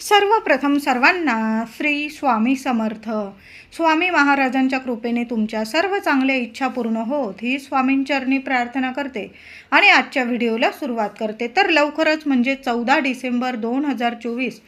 सर्वप्रथम सर्वांना श्री स्वामी समर्थ. स्वामी महाराजांच्या कृपेने तुमच्या सर्व चांगल्या इच्छा पूर्ण होत ही स्वामींचरणी प्रार्थना करते आणि आजच्या व्हिडिओला सुरुवात करते. तर लवकरच म्हणजे चौदा डिसेंबर दोन हजार चोवीस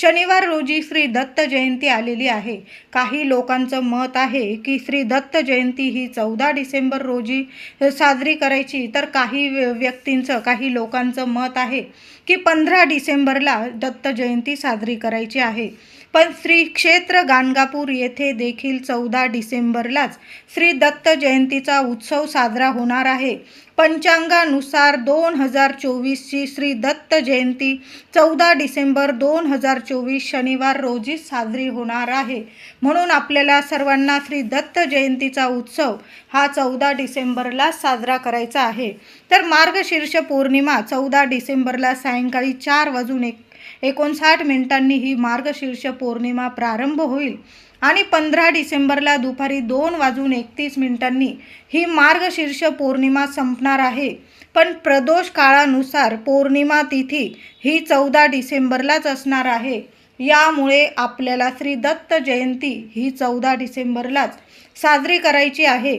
शनिवार रोजी श्री दत्त जयंती आलेली आहे. काही लोकांचं मत आहे की श्री दत्त जयंती ही चौदा डिसेंबर रोजी साजरी करायची. तर काही व्य- व्यक्तींचं काही लोकांचं मत आहे की पंधरा डिसेंबरला दत्त जयंती साजरी करायची आहे. पण श्री क्षेत्र गाणगापूर येथे देखील चौदा डिसेंबरलाच श्री दत्त जयंतीचा उत्सव साजरा होणार आहे. पंचांगानुसार दोन हजार चोवीसची श्री दत्त जयंती चौदा डिसेंबर दोन हजार चोवीस शनिवार रोजी साजरी होणार आहे. म्हणून आपल्याला सर्वांना श्री दत्त जयंतीचा उत्सव हा चौदा डिसेंबरला साजरा करायचा आहे. तर मार्गशीर्ष पौर्णिमा चौदा डिसेंबरला सायंकाळी चार वाजून एक एकोणसाठ मिनिटांनी ही मार्गशीर्ष पौर्णिमा प्रारंभ होईल. आणि पंधरा डिसेंबरला दुपारी दोन वाजून एकतीस मिनिटांनी ही मार्गशीर्ष पौर्णिमा संपणार आहे. पण प्रदोष काळानुसार पौर्णिमा तिथी ही चौदा डिसेंबरलाच असणार आहे. यामुळे आपल्याला श्री दत्त जयंती ही चौदा डिसेंबरलाच साजरी करायची आहे.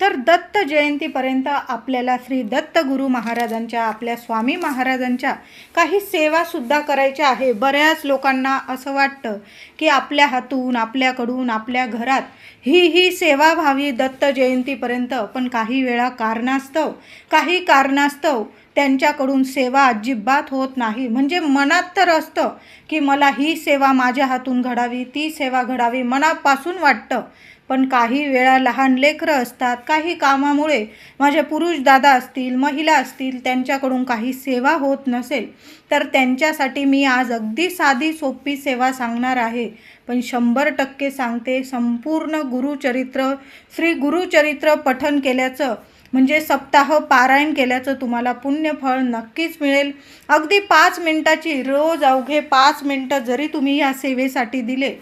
तर दत्त जयंतीपर्यंत आपल्याला श्री दत्त गुरु महाराजांच्या आपल्या स्वामी महाराजांच्या काही सेवासुद्धा करायच्या आहे. बऱ्याच लोकांना असं वाटतं की आपल्या हातून आपल्याकडून आपल्या घरात ही ही सेवा व्हावी दत्त जयंतीपर्यंत. पण काही वेळा कारणास्तव काही कारणास्तव त्यांच्याकडून सेवा अजिबात होत नाही. म्हणजे मनात तर असतं की मला ही सेवा माझ्या हातून घडावी ती सेवा घडावी मनापासून वाटतं. पण काही वेळा लहान लेकरं असतात काही कामामुळे माझे पुरुष दादा असतील महिला असतील त्यांच्याकडून काही सेवा होत नसेल तर त्यांच्यासाठी मी आज अगदी साधी सोपी सेवा सांगणार आहे. पण शंभर टक्के सांगते संपूर्ण गुरुचरित्र श्री गुरुचरित्र पठन केल्याचं म्हणजे सप्ताह पारायण केल्याचं तुम्हाला पुण्यफळ नक्कीच मिळेल. अगदी पाच मिनटाची रोज अवघे पाच मिनटं जरी तुम्ही या सेवेसाठी दिले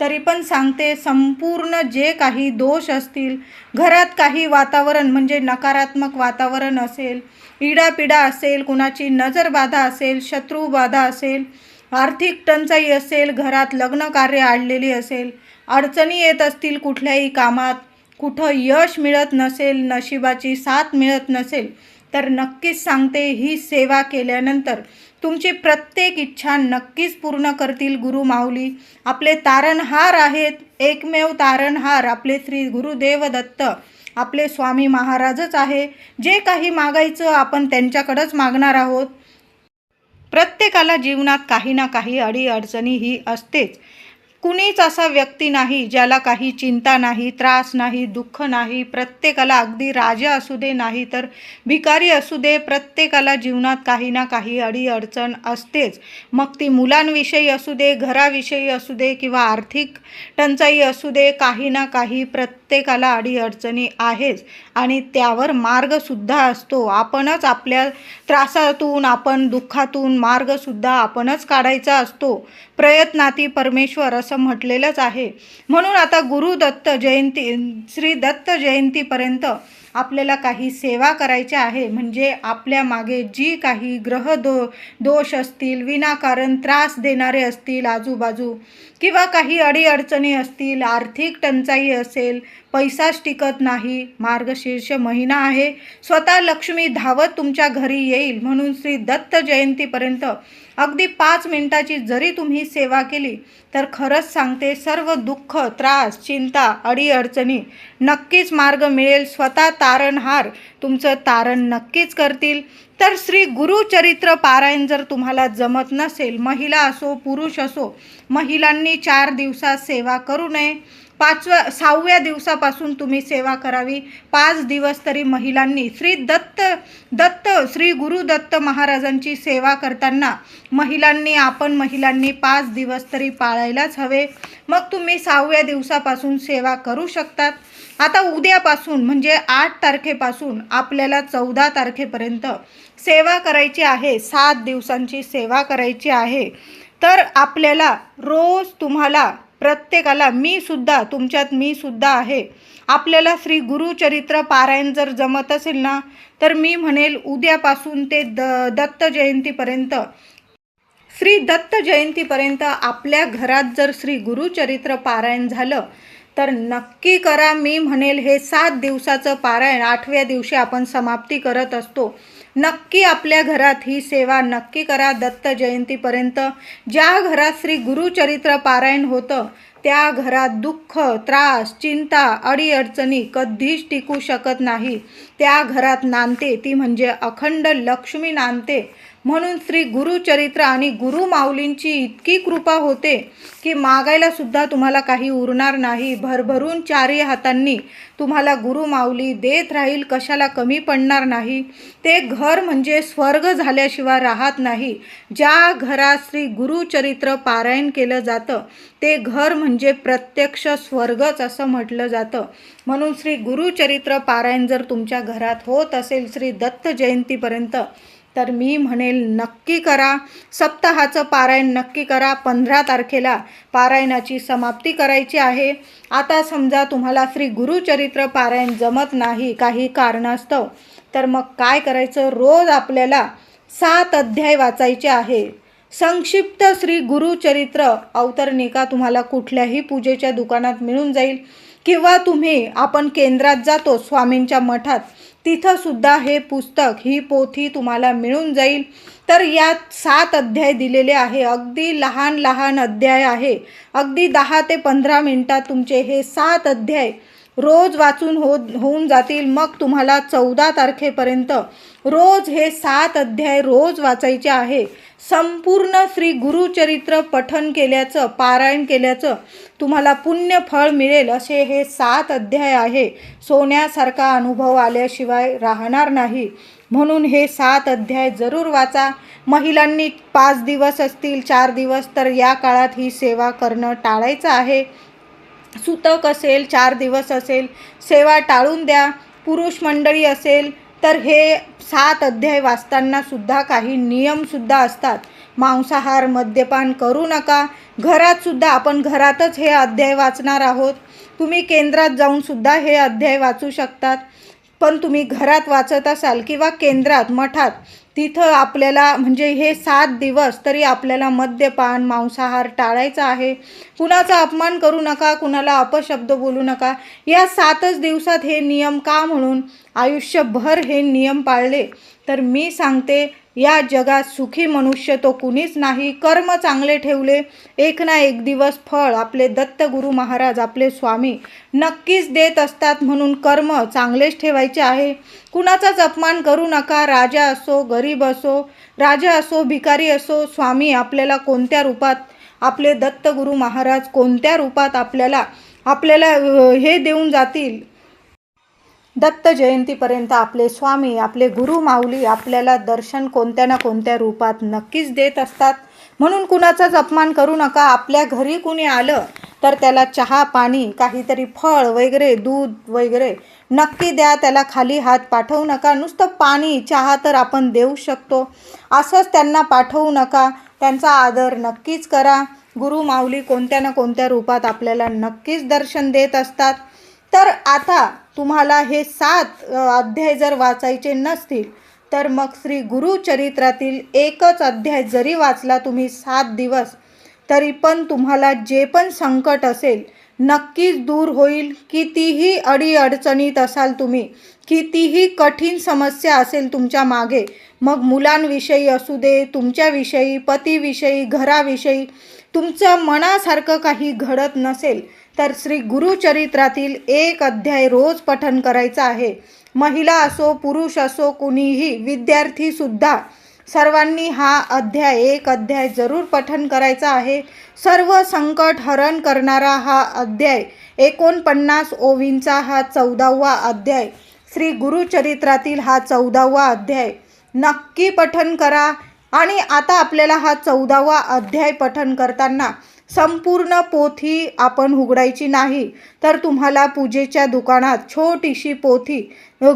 तरी पण सांगते संपूर्ण जे काही दोष असतील घरात काही वातावरण म्हणजे नकारात्मक वातावरण असेल इडापिडा असेल कुणाची नजरबाधा असेल शत्रुबाधा असेल आर्थिक टंचाई असेल घरात लग्न कार्य आणलेली असेल अडचणी येत असतील कुठल्याही कामात कुठं यश मिळत नसेल नशिबाची साथ मिळत नसेल तर नक्कीच सांगते ही सेवा केल्यानंतर तुमची प्रत्येक इच्छा नक्कीच पूर्ण करतील गुरु माऊली. आपले तारणहार आहेत एकमेव तारणहार आपले श्री गुरुदेव दत्त. आपले स्वामी महाराजच आहे. जे काही मागायचं आपण त्यांच्याकडंच मागणार आहोत. प्रत्येकाला जीवनात काही ना काही अडीअडचणी ही असतेच. कुणीच असा व्यक्ती नाही ज्याला काही चिंता नाही त्रास नाही दुःख नाही प्रत्येकाला अगदी राजा असू दे नाही तर भिकारी असू दे प्रत्येकाला जीवनात काही ना काही अडीअडचण असतेच. मग ती मुलांविषयी असू दे घराविषयी असू दे किंवा आर्थिक टंचाई असू दे काही ना काही प्रत्येकाला अडीअडचणी आहेच. आणि त्यावर मार्गसुद्धा असतो. आपणच आपल्या त्रासातून आपण दुःखातून मार्गसुद्धा आपणच काढायचा असतो. प्रयत्नाती परमेश्वर असं म्हटलेलंच आहे. म्हणून आता गुरुदत्त जयंती श्री दत्त जयंतीपर्यंत आपल्याला काही सेवा करायच्या आहे म्हणजे आपल्या मागे जी काही ग्रह दो दोष असतील विनाकारण त्रास देणारे असतील आजूबाजू किंवा काही अडीअडचणी असतील आर्थिक टंचाई असेल पैसाच टिकत नाही मार्गशीर्ष महिना आहे स्वतः लक्ष्मी धावत तुमच्या घरी येईल म्हणून श्री दत्त जयंतीपर्यंत अगदी पाच मिनिटाची जरी तुम्ही सेवा केली तर खरंच सांगते सर्व दुःख त्रास चिंता अडीअडचणी नक्कीच मार्ग मिळेल. स्वतः तारणहार तुमचं तारण नक्कीच करतील. तर श्री गुरुचरित्र पारायण जर तुम्हाला जमत नसेल महिला असो पुरुष असो महिलांनी चार दिवसात सेवा करू नये. पाचव्या सहाव्या दिवसापासून तुम्ही सेवा करावी. पाच दिवस तरी महिलांनी श्री दत्त दत्त श्री गुरु दत्त महाराजांची सेवा करताना महिलांनी आपण महिलांनी पाच दिवस तरी पाळायलाच हवे. मग तुम्ही सहाव्या दिवसापासून सेवा करू शकतात. आता उद्यापासून म्हणजे आठ तारखेपासून आपल्याला चौदा तारखेपर्यंत सेवा करायची आहे. सात दिवसांची सेवा करायची आहे. तर आपल्याला रोज तुम्हाला प्रत्येकाला मी सुद्धा तुमच्यात मी सुद्धा आहे. आपल्याला श्री गुरुचरित्र पारायण जर जमत असेल ना तर मी म्हणेल उद्यापासून ते द दत्त जयंतीपर्यंत. श्री दत्त जयंतीपर्यंत आपल्या घरात जर श्री गुरुचरित्र पारायण झालं तर नक्की करा. मी म्हणेल हे सात दिवसाचं पारायण आठव्या दिवशी आपण समाप्ती करत असतो. नक्की आपल्या घरात ही सेवा नक्की करा. दत्त जयंतीपर्यंत ज्या घरात श्री गुरुचरित्र पारायण होतं त्या घरात दुःख त्रास चिंता अडीअडचणी कधीच टिकू शकत नाही. त्या घरात नांदते ती म्हणजे अखंड लक्ष्मी नांदते. म्हणून श्री गुरुचरित्र आणि गुरु माऊलींची इतकी कृपा होते की मागायला सुद्धा तुम्हाला काही उरणार नाही. भरभरून चारही हातांनी तुम्हाला गुरु माऊली देत राहील कशाला कमी पडणार नाही. ते घर म्हणजे स्वर्ग झाल्याशिवाय राहत नाही. ज्या घरात श्री गुरुचरित्र पारायण केलं जातं ते घर म्हणजे प्रत्यक्ष स्वर्गच असं म्हटलं जातं. म्हणून श्री गुरुचरित्र पारायण जर तुमच्या घरात होत असेल श्री दत्त जयंतीपर्यंत तर मी म्हणेल नक्की करा. सप्ताहाचं पारायण नक्की करा. पंधरा तारखेला पारायणाची समाप्ती करायची आहे. आता समजा तुम्हाला श्री गुरुचरित्र पारायण जमत नाही काही कारणास्तव तर मग काय करायचं? रोज आपल्याला सात अध्याय वाचायचे आहे. संक्षिप्त श्री गुरुचरित्र अवतरणिका तुम्हाला कुठल्याही पूजेच्या दुकानात मिळून जाईल. किंवा तुम्ही आपण केंद्रात जातो स्वामींच्या मठात तिथंसुद्धा हे पुस्तक ही पोथी तुम्हाला मिळून जाईल. तर यात सात अध्याय दिलेले आहे. अगदी लहान लहान अध्याय आहे. अगदी दहा ते पंधरा मिनटात तुमचे हे सात अध्याय रोज वाचून हो होऊन जातील. मग तुम्हाला चौदा तारखेपर्यंत रोज हे सात अध्याय रोज वाचायचे आहे. संपूर्ण श्री गुरुचरित्र पठन केल्याचं पारायण केल्याचं तुम्हाला पुण्य फळ मिळेल असे हे सात अध्याय आहे. सोन्यासारखा अनुभव आल्याशिवाय राहणार नाही. म्हणून हे सात अध्याय जरूर वाचा. महिलांनी पाच दिवस असतील चार दिवस तर या काळात ही सेवा करणं टाळायचं आहे. सुतक असेल चार दिवस असेल सेवा टाळून द्या. पुरुष मंडळी असेल तर हे सात अध्याय वाचताना सुद्धा काही नियमसुद्धा असतात. मांसाहार मद्यपान करू नका. घरातसुद्धा आपण घरातच हे अध्याय वाचणार आहोत. तुम्ही केंद्रात जाऊन सुद्धा हे अध्याय वाचू शकतात. पण तुम्ही घरात वाचत असाल किंवा केंद्रात मठात तिथं आपल्याला म्हणजे हे सात दिवस तरी आपल्याला मद्यपान मांसाहार टाळायचा आहे. कुणाचा अपमान करू नका कुणाला अपशब्द बोलू नका. या सातच दिवसात हे नियम का म्हणून आयुष्यभर हे नियम पाळले? तर मी सांगते या जगात सुखी मनुष्य तो कुणीच नाही. कर्म चांगले ठेवले एक ना एक दिवस फळ आपले दत्त गुरु महाराज आपले स्वामी नक्कीच देत असतात म्हणून कर्म चांगलेच ठेवायचे आहे. कुणाचाच अपमान करू नका राजा असो गरीब असो राजा असो भिकारी असो स्वामी आपल्याला कोणत्या रूपात आपले दत्त गुरु महाराज कोणत्या रूपात आपल्याला आपल्याला हे देऊन जातील? दत्त जयंतीपर्यंत आपले स्वामी आपले गुरु माऊली आपल्याला दर्शन कोणत्या ना कोणत्या रूपात नक्कीच देत असतात. म्हणून कुणाचाच अपमान करू नका. आपल्या घरी कुणी आलं तर त्याला चहा पाणी काहीतरी फळ वगैरे दूध वगैरे नक्की द्या. त्याला खाली हात पाठवू नका. नुसतं पाणी चहा तर आपण देऊ शकतो. असंच त्यांना पाठवू नका. त्यांचा आदर नक्कीच करा. गुरु माऊली कोणत्या ना कोणत्या रूपात आपल्याला नक्कीच दर्शन देत असतात. तर आता तुम्हाला हे सात अध्याय जर वाचायचे नसतील तर मग श्री गुरुचरित्रातील एकच अध्याय जरी वाचला तुम्ही सात दिवस तरी पण तुम्हाला जे पण संकट असेल नक्कीच दूर होईल. कितीही अडीअडचणीत असाल तुम्ही कितीही कठीण समस्या असेल तुमच्या मागे मग मुलांविषयी असू दे तुमच्याविषयी पतीविषयी घराविषयी तुमचं मनासारखं काही घडत नसेल तर श्री गुरुचरित्रातील एक अध्याय रोज पठन करायचा आहे. महिला असो पुरुष असो कुणीही विद्यार्थीसुद्धा सर्वांनी हा अध्याय एक अध्याय जरूर पठन करायचा आहे. सर्व संकट हरण करणारा हा अध्याय एकोणपन्नास ओवींचा हा चौदावा अध्याय श्री गुरुचरित्रातील हा चौदावा अध्याय. नक्की पठन करा. आणि आता आपल्याला हा चौदावा अध्याय पठन करताना संपूर्ण पोथी आपण उघडायची नाही. तर तुम्हाला पूजेच्या दुकानात छोटीशी पोथी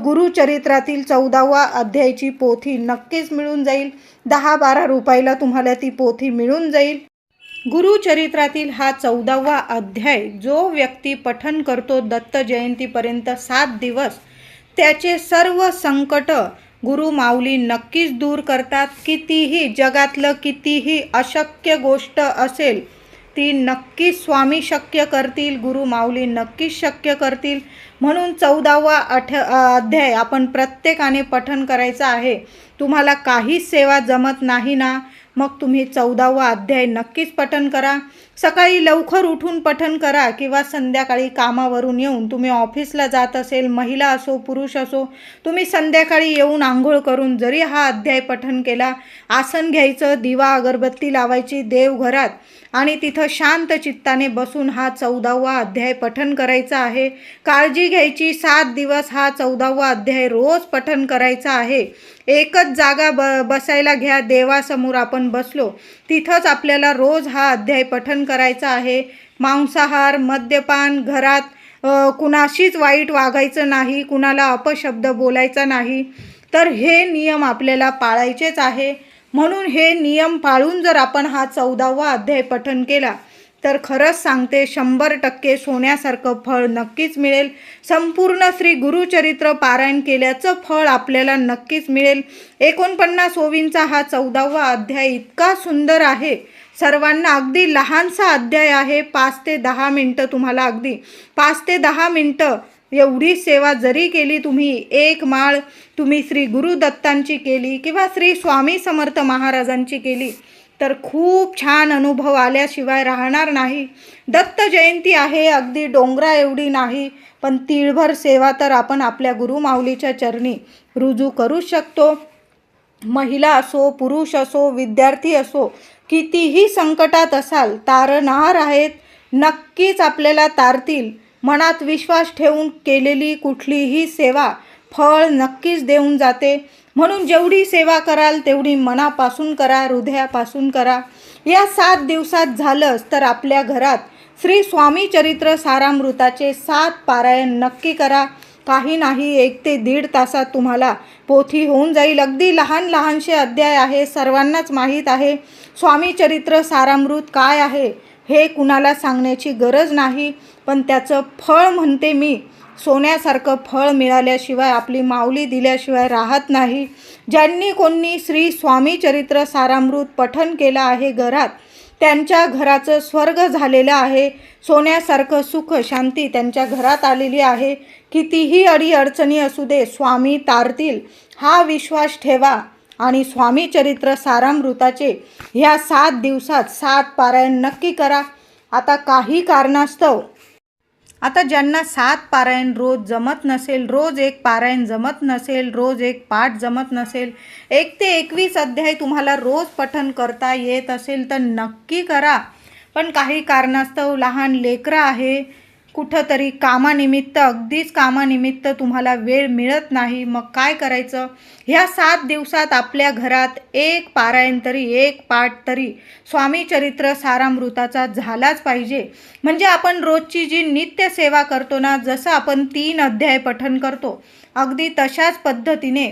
गुरुचरित्रातील चौदावा अध्यायची पोथी नक्कीच मिळून जाईल. दहा बारा रुपयाला तुम्हाला ती पोथी मिळून जाईल. गुरुचरित्रातील हा चौदावा अध्याय जो व्यक्ती पठन करतो दत्त जयंतीपर्यंत सात दिवस त्याचे सर्व संकट गुरु माऊली नक्कीच दूर करतात. कितीही जगातलं कितीही अशक्य गोष्ट असेल ती नक्कीच स्वामी शक्य करतील गुरु माऊली नक्कीच शक्य करतील. म्हणून चौदावा अठ अध्याय आपण प्रत्येकाने पठन करायचं आहे. तुम्हाला काहीच सेवा जमत नाही ना? मग तुम्ही चौदावा अध्याय नक्कीच पठन करा. सकाळी लवकर उठून पठन करा किंवा संध्याकाळी कामावरून येऊन तुम्ही ऑफिसला जात असेल महिला असो पुरुष असो तुम्ही संध्याकाळी येऊन आंघोळ करून जरी हा अध्याय पठन केला आसन घ्यायचं दिवा अगरबत्ती लावायची देवघरात आणि तिथं शांत चित्ताने बसून हा चौदावा अध्याय पठन करायचा आहे. काळजी घ्यायची सात दिवस हा चौदावा अध्याय रोज पठन करायचा आहे. एकच जागा ब बसायला घ्या देवासमोर आपण बसलो तिथंच आपल्याला रोज हा अध्याय पठन करायचा आहे. मांसाहार मद्यपान घरात कुणाशीच वाईट वागायचं नाही कुणाला अपशब्द बोलायचा नाही. तर हे नियम आपल्याला पाळायचेच आहे. म्हणून हे नियम पाळून जर आपण हा चौदावा अध्याय पठन केला तर खरंच सांगते शंभर टक्के सोन्यासारखं फळ नक्कीच मिळेल. संपूर्ण श्री गुरुचरित्र पारायण केल्याचं फळ आपल्याला नक्कीच मिळेल. एकोणपन्नास ओवींचा हा चौदावा अध्याय इतका सुंदर आहे. सर्वांना अगदी लहानसा अध्याय आहे. पाच ते दहा मिनटं तुम्हाला अगदी पाच ते दहा मिनटं एवढी सेवा जरी केली तुम्ही एक माळ तुम्ही श्री गुरुदत्तांची केली किंवा श्री स्वामी समर्थ महाराजांची केली तर खूप छान अनुभव आल्याशिवाय राहणार नाही. दत्त जयंती आहे अगदी डोंगरा एवढी नाही पण तिळभर सेवा तर आपण आपल्या गुरुमाऊलीच्या चरणी रुजू करू शकतो. महिला असो पुरुष असो विद्यार्थी असो कितीही संकटात असाल तारणार आहेत नक्कीच आपल्याला तारतील. मनात विश्वास ठेवून केलेली कुठलीही सेवा फळ नक्कीच देऊन जाते. म्हणून जेवढी सेवा कराल तेवढी मनापासून करा हृदयापासून करा. या सात दिवसात झालंच तर आपल्या घरात श्री स्वामी चरित्र सारामृताचे सात पारायण नक्की करा. काही नाही एक ते दीड तासात तुम्हाला पोथी होऊन जाईल. अगदी लहान लहानसे अध्याय आहे सर्वांनाच माहीत आहे. स्वामी चरित्र सारामृत काय आहे? हे कुणाला सांगण्याची गरज नाही पण त्याचं फळ म्हणते मी. सोन्यासारखं फळ मिळाल्याशिवाय आपली माऊली दिल्याशिवाय राहत नाही. ज्यांनी कोणी श्री स्वामी चरित्र सारामृत पठन केलं आहे घरात त्यांच्या घराचं स्वर्ग झालेलं आहे. सोन्यासारखं सुख शांती त्यांच्या घरात आलेली आहे. कितीही अडीअडचणी असू दे स्वामी तारतील. हा विश्वास ठेवा. आणि स्वामी चरित्र सारामृताचे ह्या सात दिवसात सात पारायण नक्की करा. आता काही कारणास्तव. आता ज्यांना सात पारायण रोज जमत नसेल रोज एक पारायण जमत नसेल रोज एक पाठ जमत नसेल एक ते एकवीस अध्याय तुम्हाला रोज पठन करता येत असेल तर नक्की करा. पण काही कारणास्तव लहान लेकरं आहे कुठंतरी कामानिमित्त अगदीच कामानिमित्त तुम्हाला वेळ मिळत नाही. मग काय करायचं? ह्या सात दिवसात आपल्या घरात एक पारायण तरी एक पाठ तरी स्वामी चरित्र सारामृताचा झालाच पाहिजे. म्हणजे आपण रोजची जी नित्य सेवा करतो ना जसं आपण तीन अध्याय पठन करतो अगदी तशाच पद्धतीने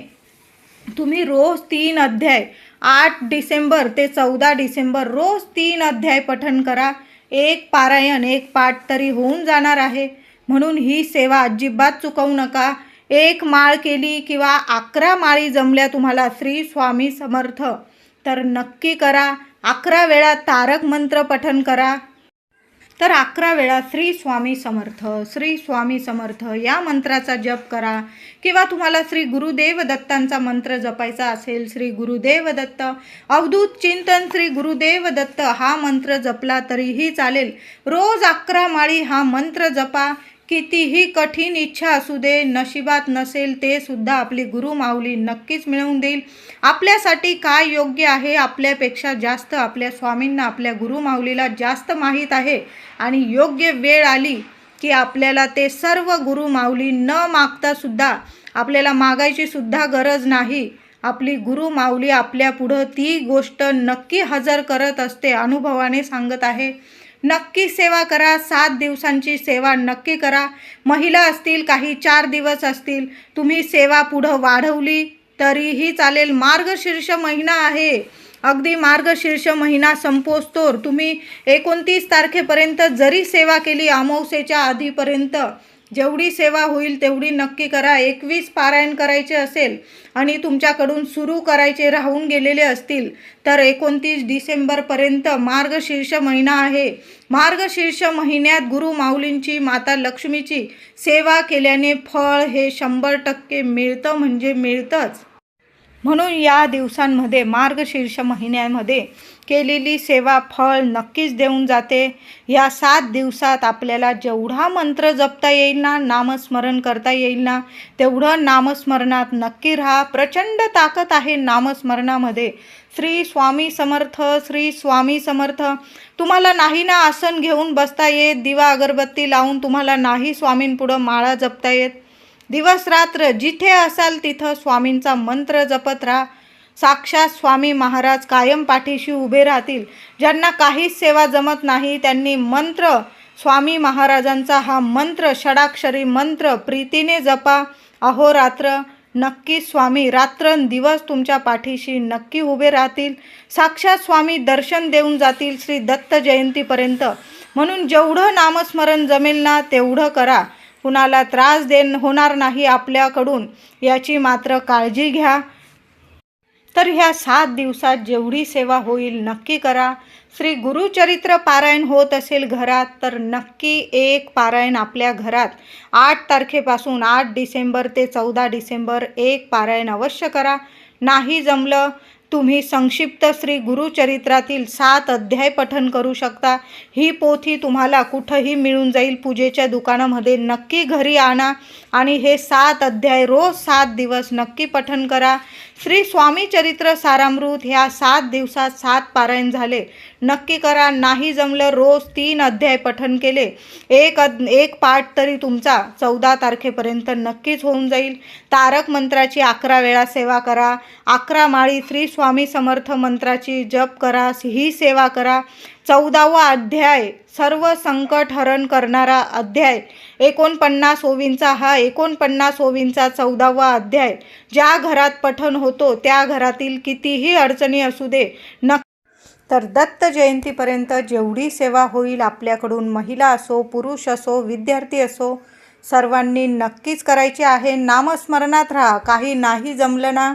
तुम्ही रोज तीन अध्याय आठ डिसेंबर ते चौदा डिसेंबर रोज तीन अध्याय पठन करा. एक पारायण एक पाठ तरी होऊन जाणार आहे. म्हणून ही सेवा अजिबात चुकवू नका. एक माळ केली किंवा अकरा माळी जमल्या तुम्हाला श्री स्वामी समर्थ. तर नक्की करा. अकरा वेळा तारक मंत्र पठन करा. तर अकरा वेळा श्री स्वामी समर्थ श्री स्वामी समर्थ या मंत्राचा जप करा. किंवा तुम्हाला श्री गुरुदेव दत्तांचा मंत्र जपायचा असेल श्री गुरुदेव दत्त अवधूत चिंतन श्री गुरुदेव दत्त हा मंत्र जपला तरीही चालेल. रोज अकरा माळी हा मंत्र जपा. कितीही कठीण इच्छा असू दे नशिबात नसेल ते सुद्धा आपली गुरु माऊली नक्कीच मिळवून देईल. आपल्यासाठी काय योग्य आहे आपल्यापेक्षा जास्त? आपल्या स्वामींना आपल्या गुरु माऊलीला जास्त माहीत आहे. आणि योग्य वेळ आली की आपल्याला ते सर्व गुरु माऊली न मागता सुद्धा आपल्याला मागायची सुद्धा गरज नाही. आपली गुरु माऊली आपल्या पुढं ती गोष्ट नक्की हजर करत असते अनुभवाने सांगत आहे. नक्की सेवा करा सात दिवसांची सेवा नक्की करा. महिला असतील काही चार दिवस असतील तुम्ही सेवा पुढं वाढवली तरीही चालेल. मार्गशीर्ष महिना आहे. अगदी मार्गशीर्ष महिना संपोस्तोर. तुम्ही एकोणतीस तारखेपर्यंत जरी सेवा केली अमावस्येच्या आधीपर्यंत जेवढी सेवा होईल तेवढी नक्की करा. एकवीस पारायण करायचे असेल आणि तुमच्याकडून सुरू करायचे राहून गेलेले असतील तर एकोणतीस डिसेंबरपर्यंत मार्गशीर्ष महिना आहे. मार्गशीर्ष महिन्यात गुरु माऊलींची माता लक्ष्मीची सेवा केल्याने फळ हे शंभर टक्के मिळतं म्हणजे मिळतंच. म्हणून या दिवसांमध्ये मार्गशीर्ष महिन्यामध्ये केलेली सेवा फळ नक्कीच देऊन जाते. या सात दिवसात आपल्याला जेवढा मंत्र जपता येईल ना नामस्मरण करता येईल ना तेवढं नामस्मरणात नक्की राहा. प्रचंड ताकद आहे नामस्मरणामध्ये. श्री स्वामी समर्थ श्री स्वामी समर्थ तुम्हाला नाही ना आसन घेऊन बसता येत दिवा अगरबत्ती लावून तुम्हाला नाही स्वामींपुढं माळा जपता येत. दिवस रात्र जिथे असाल तिथं स्वामींचा मंत्र जपत राहा. साक्षात स्वामी महाराज कायम पाठीशी उभे राहतील. ज्यांना काहीच सेवा जमत नाही त्यांनी मंत्र स्वामी महाराजांचा हा मंत्र षडाक्षरी मंत्र प्रीतीने जपा. अहोरात्र नक्की स्वामी रात्रंदिवस तुमच्या पाठीशी नक्की उभे राहतील. साक्षात स्वामी दर्शन देऊन जातील श्री दत्त जयंतीपर्यंत. म्हणून जेवढं नामस्मरण जमेल ना तेवढं करा. कुणाला त्रास देण होणार नाही आपल्याकडून याची मात्र काळजी घ्या. तर ह्या सात दिवसात जेवढी सेवा होईल नक्की करा. श्री गुरुचरित्र पारायण होत असेल घरात तर नक्की एक पारायण आपल्या घरात. आठ तारखेपासून आठ डिसेंबर ते चौदा डिसेंबर एक पारायण अवश्य करा. नाही जमलं तुम्ही संक्षिप्त श्री गुरुचरित्रातील सात अध्याय पठन करू शकता. ही पोथी तुम्हाला कुठंही मिळून जाईल. पूजेच्या दुकानामध्ये नक्की घरी आणा आणि हे सात अध्याय रोज सात दिवस नक्की पठन करा. श्री स्वामी चरित्र सारामृत ह्या सात दिवसात सात पारायण झाले. नक्की करा नाही जमलं रोज तीन अध्याय पठन केले. एक अद एक पाठ तरी तुमचा चौदा तारखेपर्यंत नक्कीच होऊन जाईल. तारक मंत्राची अकरा वेळा सेवा करा. अकरा माळी श्री स्वामी समर्थ मंत्राची जप करा. ही सेवा करा. चौदावा अध्याय सर्व संकट हरण करणारा अध्याय एकोणपन्नास ओवींचा हा एकोणपन्नास ओवींचा चौदावा अध्याय. ज्या घरात पठन होतो त्या घरातील कितीही अडचणी असू दे न तर दत्त जयंतीपर्यंत जेवढी सेवा होईल आपल्याकडून महिला असो पुरुष असो विद्यार्थी असो सर्वांनी नक्कीच करायची आहे. नामस्मरणात राहा. काही नाही जमलं ना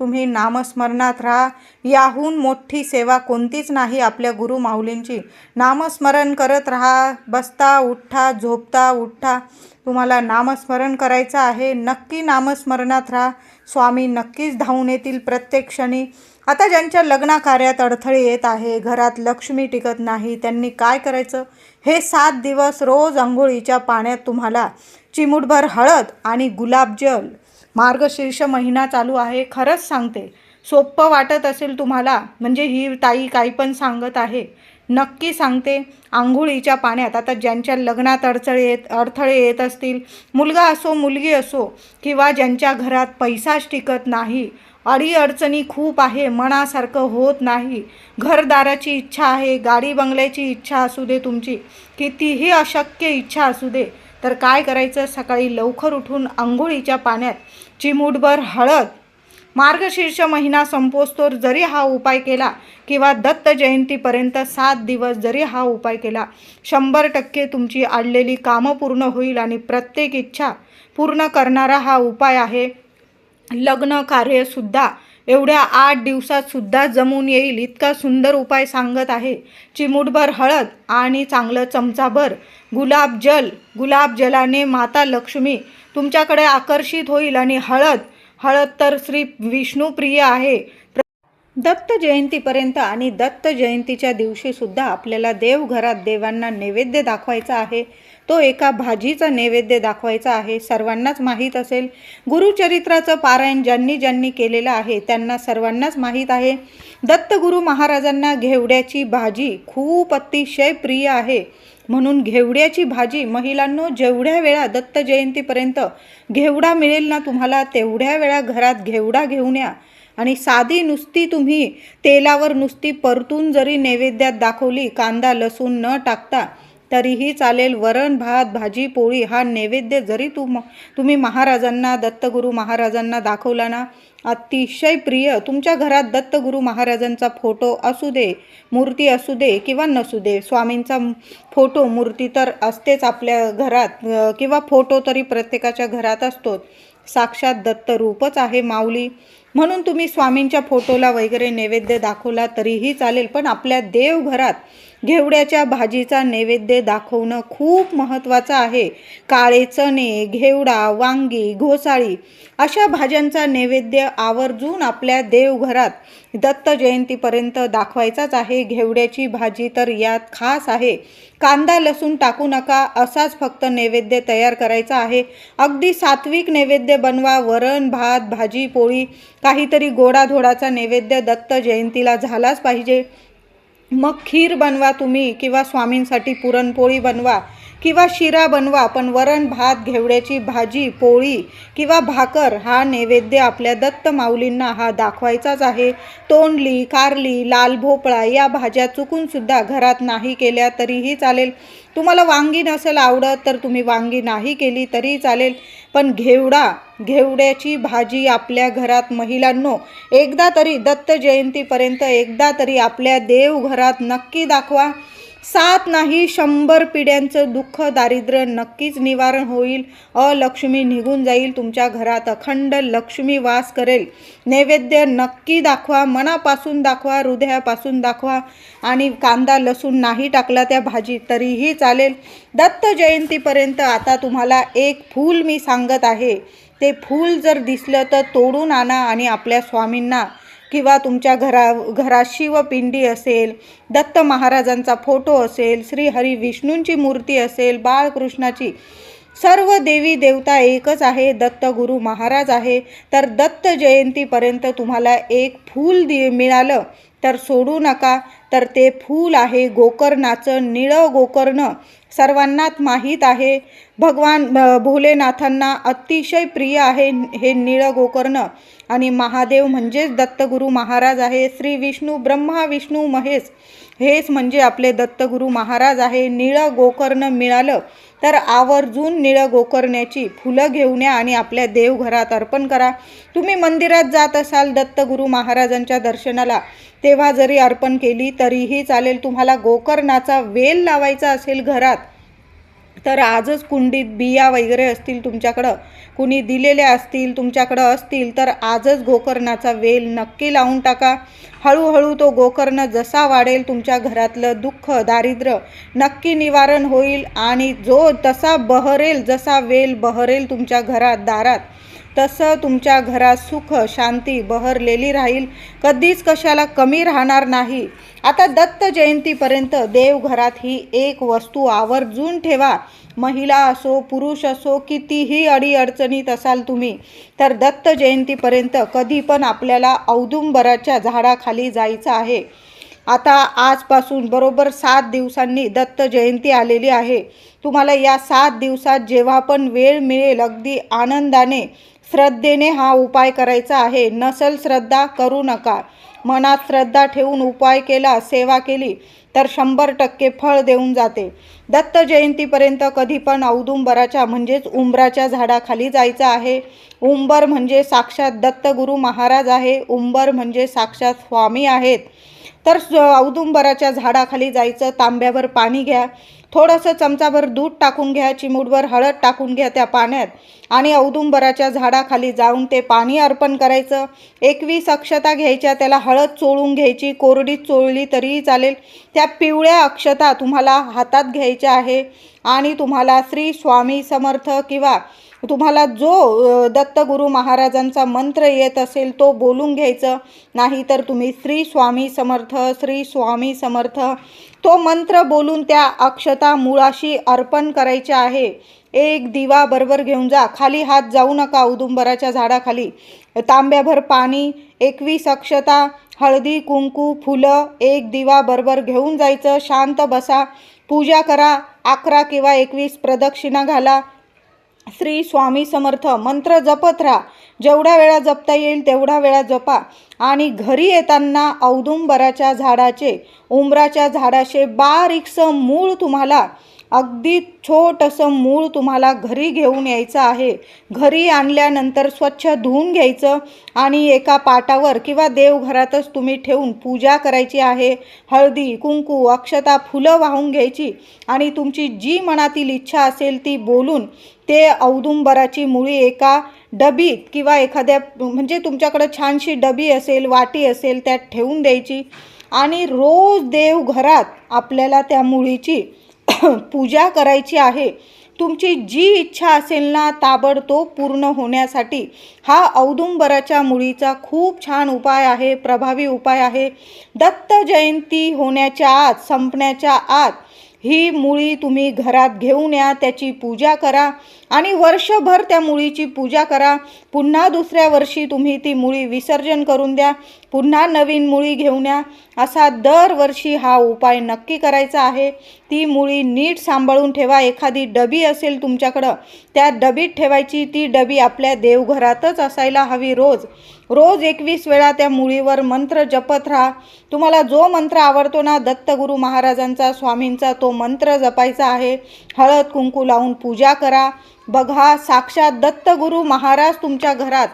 तुम्ही नामस्मरणात राहा. याहून मोठी सेवा कोणतीच नाही आपल्या गुरु माऊलींची. नामस्मरण करत राहा. बसता उठा झोपता उठा. तुम्हाला नामस्मरण करायचं आहे. नक्की नामस्मरणात राहा. स्वामी नक्कीच धावून येतील प्रत्येक क्षणी. आता ज्यांच्या लग्नाकार्यात अडथळे येत आहे घरात लक्ष्मी टिकत नाही त्यांनी काय करायचं? हे सात दिवस रोज आंघोळीच्या पाण्यात तुम्हाला चिमूटभर हळद आणि गुलाबजल मार्गशीर्ष महिना चालू आहे खरंच सांगते. सोपं वाटत असेल तुम्हाला म्हणजे ही ताई काही पण सांगत आहे. नक्की सांगते आंघोळीच्या पाण्यात. आता ज्यांच्या लग्नात अडचळे येत अडथळे येत असतील मुलगा असो मुलगी असो किंवा ज्यांच्या घरात पैसाच टिकत नाही अडीअडचणी खूप आहे मनासारखं होत नाही. घरदाराची इच्छा आहे गाडी बंगल्याची इच्छा असू दे तुमची कितीही अशक्य इच्छा असू दे तर काय करायचं? सकाळी लवकर उठून आंघोळीच्या पाण्यात. चिमूटभर हळद. मार्गशीर्ष महिना संपोस्तोर जरी हा उपाय केला किंवा दत्त जयंतीपर्यंत सात दिवस जरी हा उपाय केला शंभर टक्के तुमची आडलेली कामं पूर्ण होईल आणि प्रत्येक इच्छा पूर्ण करणारा हा उपाय आहे. लग्न कार्यसुद्धा एवढ्या आठ दिवसातसुद्धा जमून येईल इतका सुंदर उपाय सांगत आहे. चिमूटभर हळद आणि चांगलं चमचाभर गुलाबजल गुलाबजलाने माता लक्ष्मी तुमच्याकडे आकर्षित होईल आणि हळद हळद तर श्री विष्णुप्रिय आहे. दत्त जयंतीपर्यंत आणि दत्त जयंतीच्या दिवशीसुद्धा आपल्याला देवघरात देवांना नैवेद्य दाखवायचा आहे. तो एका भाजीचा नैवेद्य दाखवायचा आहे. सर्वांनाच माहीत असेल. गुरुचरित्राचं पारायण ज्यांनी ज्यांनी केलेलं आहे त्यांना सर्वांनाच माहीत आहे. दत्तगुरु महाराजांना घेवड्याची भाजी खूप अतिशय प्रिय आहे. म्हणून घेवड्याची भाजी महिलांनो जेवढ्या वेळा दत्त जयंतीपर्यंत घेवडा मिळेल ना तुम्हाला तेवढ्या वेळा घरात घेवडा घेऊन या. आणि साधी नुसती तुम्ही तेलावर नुसती परतून जरी नैवेद्यात दाखवली कांदा लसूण न टाकता तरीही चालेल. वरण भात भाजी पोळी हा नैवेद्य जरी तुम तुम्ही महाराजांना दत्तगुरू महाराजांना दाखवला ना अतिशय प्रिय. तुमच्या घरात दत्तगुरू महाराजांचा फोटो असू दे मूर्ती असू दे किंवा नसू दे स्वामींचा फोटो मूर्ती तर असतेच आपल्या घरात किंवा फोटो तरी प्रत्येकाच्या घरात असतो साक्षात दत्त रूपच आहे माऊली. म्हणून तुम्ही स्वामींच्या फोटोला वगैरे नैवेद्य दाखवला तरीही चालेल पण आपल्या देवघरात घेवड्याच्या भाजीचा नैवेद्य दाखवणं खूप महत्त्वाचं आहे. काळे चणे घेवडा वांगी घोसाळी अशा भाज्यांचा नैवेद्य आवर्जून आपल्या देवघरात दत्त जयंतीपर्यंत दाखवायचाच आहे. घेवड्याची भाजी तर यात खास आहे. कांदा लसूण टाकू नका असाच फक्त नैवेद्य तयार करायचा आहे. अगदी सात्विक नैवेद्य बनवा वरण भात भाजी पोळी काहीतरी गोडाधोडाचा नैवेद्य दत्त जयंतीला झालाच पाहिजे. मग खीर बनवा तुम्ही किंवा स्वामींसाठी पुरणपोळी बनवा किंवा शिरा बनवा पण वरण भात घेवड्याची भाजी पोळी किंवा भाकर हा नैवेद्य आपल्या दत्त माऊलींना हा दाखवायचाच आहे. तोंडली कारली लाल भोपळा या भाज्या चुकूनसुद्धा घरात नाही केल्या तरीही चालेल. तुम्हाला वांगी नसेल आवडत तर तुम्ही वांगी नाही केली तरी चालेल. पण घेवडा घेवड्याची भाजी आपल्या घरात महिलांनो एकदा तरी दत्त जयंतीपर्यंत एकदा तरी आपल्या देवघरात नक्की दाखवा. सात नाही शंभर पिढ्यांचं दुःख दारिद्र्य नक्कीच निवारण होईल. अलक्ष्मी निघून जाईल तुमच्या घरात. अखंड लक्ष्मी वास करेल. नैवेद्य नक्की दाखवा मनापासून दाखवा हृदयापासून दाखवा. आणि कांदा लसूण नाही टाकला त्या भाजी तरीही चालेल. दत्त जयंतीपर्यंत आता तुम्हाला एक फूल मी सांगत आहे. ते फूल जर दिसलं तर तोडून आणा आणि आपल्या स्वामींना. किंवा तुमच्या घरा घरात शिवपिंडी असेल दत्त महाराजांचा फोटो असेल श्री हरी विष्णूंची मूर्ती असेल बाळकृष्णाची सर्व देवी देवता एकच आहे दत्त गुरु महाराज आहे. तर दत्त जयंतीपर्यंत तुम्हाला एक फूल दि मिळालं तर सोडू नका. तर ते फूल आहे गोकर्णाचं निळं गोकर्ण. सर्वांनाच माहीत आहे. भगवान भोलेनाथांना अतिशय प्रिय आहे हे निळं गोकर्ण. आणि महादेव म्हणजेच दत्तगुरू महाराज आहे. श्री विष्णू ब्रह्मा विष्णू महेश. हेच म्हणजे आपले दत्तगुरू महाराज आहे. निळं गोकर्ण मिळालं. तर आवर्जून निळं गोकर्ण्याची फुलं घेऊन या आणि आपल्या देवघरात अर्पण करा. तुम्ही मंदिरात जात असाल दत्तगुरू महाराजांच्या दर्शनाला तेव्हा जरी अर्पण केली तरीही चालेल. तुम्हाला गोकर्णाचा वेल लावायचा असेल घरात तर आजच कुंडीत बिया वगैरे असतील तुमच्याकडं कुणी दिलेल्या असतील तुमच्याकडं असतील तर आजच गोकर्णाचा वेल नक्की लावून टाका. हळूहळू तो गोकर्ण जसा वाढेल तुमच्या घरातलं दुःख दारिद्र्य नक्की निवारण होईल आणि जो तसा बहरेल जसा वेल बहरेल तुमच्या घरात दारात तसं तुमच्या घरात सुख शांती बहरलेली राहील. कधीच कशाला कमी राहणार नाही. आता दत्त जयंतीपर्यंत देवघरात ही एक वस्तू आवर्जून ठेवा. महिला असो पुरुष असो कितीही अडीअडचणीत असाल तुम्ही तर दत्त जयंतीपर्यंत कधी पण आपल्याला औदुंबराच्या झाडाखाली जायचं आहे. आता आजपासून बरोबर सात दिवसांनी दत्त जयंती आलेली आहे. तुम्हाला या सात दिवसात जेव्हा पण वेळ मिळेल अगदी आनंदाने श्रद्धेने हा उपाय करायचा आहे. नसल श्रद्धा करू नका. मनात श्रद्धा ठेवून उपाय केला सेवा केली तर शंभर टक्के फळ देऊन जाते. दत्त जयंतीपर्यंत कधी पण औदुंबराच्या म्हणजेच उंबराच्या झाडाखाली जायचं आहे. उंबर म्हणजे साक्षात दत्तगुरू महाराज आहे. उंबर म्हणजे साक्षात स्वामी आहेत. तर औदुंबराच्या झाडाखाली जायचं तांब्यावर पाणी घ्या. थोडंसं चमचाभर दूध टाकून घ्या चिमूटभर हळद टाकून घ्या त्या पाण्यात आणि औदुंबराच्या झाडाखाली जाऊन ते पाणी अर्पण करायचं. एकवीस अक्षता घ्यायच्या त्याला हळद चोळून घ्यायची कोरडीत चोळली तरीही चालेल. त्या पिवळ्या अक्षता तुम्हाला हातात घ्यायच्या आहे आणि तुम्हाला श्री स्वामी समर्थ किंवा तुम्हाला जो दत्तगुरू महाराजांचा मंत्र येत असेल तो बोलून घ्यायचं. नाही तर तुम्ही श्री स्वामी समर्थ श्री स्वामी समर्थ तो मंत्र बोलून त्या अक्षता मुळाशी अर्पण करायचे आहे. एक दिवा बरोबर घेऊन जा. खाली हात जाऊ नका उदुंबराच्या झाडाखाली. तांब्याभर पाणी एकवीस अक्षता हळदी कुंकू फुलं एक दिवा बरोबर घेऊन जायचं. शांत बसा. पूजा करा. अकरा किंवा एकवीस प्रदक्षिणा घाला. श्री स्वामी समर्थ मंत्र जपत राहा. जेवढ्या वेळा जपता येईल तेवढा वेळा जपा. आणि घरी येताना औदुंबराच्या झाडाचे उंबराच्या झाडाचे बारीकसं मूळ तुम्हाला अगदी छोटंसं मूळ तुम्हाला घरी घेऊन यायचं आहे. घरी आणल्यानंतर स्वच्छ धुवून घ्यायचं आणि एका पाटावर किंवा देवघरातच तुम्ही ठेवून पूजा करायची आहे. हळदी कुंकू अक्षता फुलं वाहून घ्यायची आणि तुमची जी मनातील इच्छा असेल ती बोलून ते औदुंबराची मुळी एका डबीत किंवा एखाद्या म्हणजे तुमच्याकडं छानशी डबी असेल वाटी असेल त्यात ठेवून द्यायची आणि रोज देवघरात आपल्याला त्या मुळीची पूजा करायची आहे. तुमची जी इच्छा असेल ना ताबडतोब पूर्ण होण्यासाठी. हा औदुंबराच्या मुळीचा खूप छान उपाय आहे प्रभावी उपाय आहे. दत्त जयंती होण्याच्या आत संपण्याच्या आत ही मुळी तुम्ही घरात घेऊन या त्याची पूजा करा आणि वर्षभर त्या मुळीची पूजा करा. पुन्हा दुसऱ्या वर्षी तुम्ही ती मुळी विसर्जन करून द्या. पुन्हा नवीन मुळी घेऊन या. असा दरवर्षी हा उपाय नक्की करायचा आहे. ती मुळी नीट सांभाळून ठेवा. एखादी डबी असेल तुमच्याकडं त्या डबीत ठेवायची. ती डबी आपल्या देवघरातच असायला हवी रोज. रोज एकवीस वेळा त्या मुळीवर मंत्र जपत राहा. तुम्हाला जो मंत्र आवडतो ना दत्तगुरू महाराजांचा स्वामींचा तो मंत्र जपायचा आहे. हळद कुंकू लावून पूजा करा. बघा साक्षात दत्तगुरू महाराज तुमच्या घरात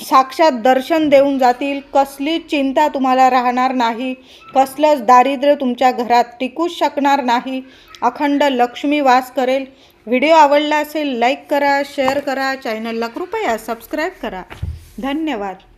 साक्षात दर्शन देऊन जातील. कसलीच चिंता तुम्हाला राहणार नाही. कसलंच दारिद्र्य तुमच्या घरात टिकूच शकणार नाही. अखंड लक्ष्मी वास करेल. व्हिडिओ आवडला असेल लाईक करा शेअर करा. चॅनलला कृपया सबस्क्राईब करा. धन्यवाद.